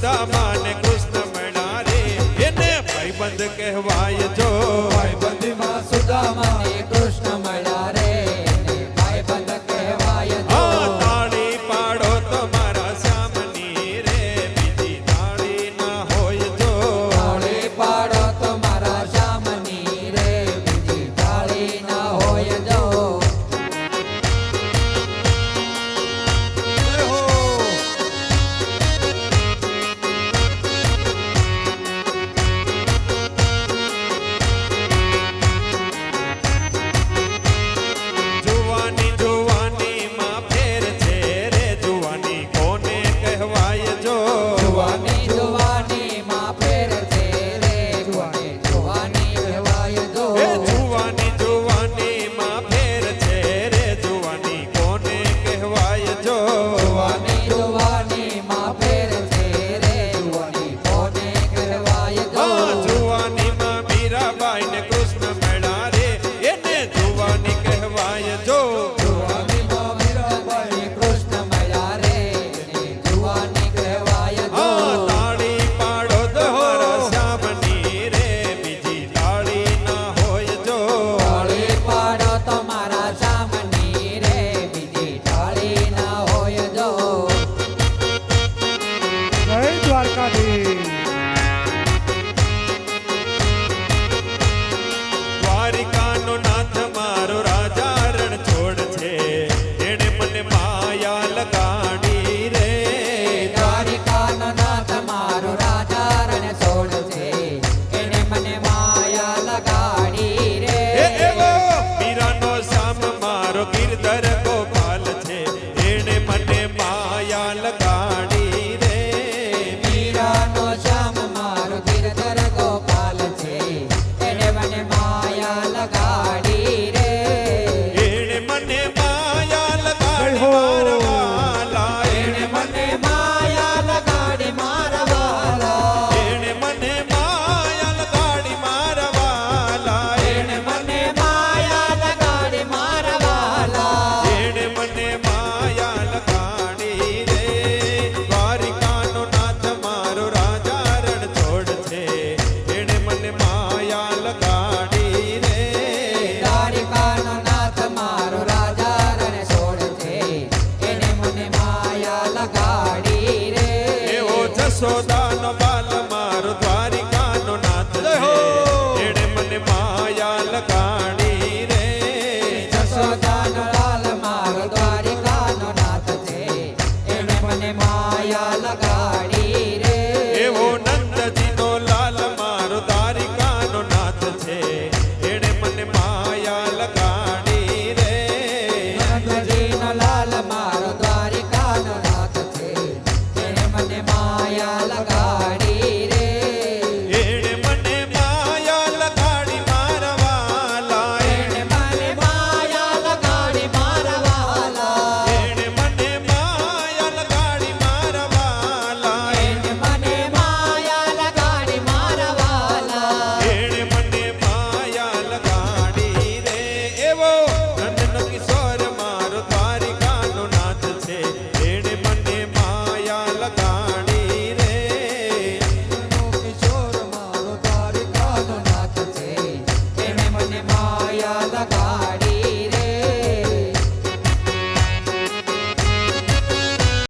સુદામાને કૃષ્ણ મળ્યા એને ભાઈબંધ કહેવાય જો. ભાઈબંધમાં સુદામા Arcadia. माया लगाड़ी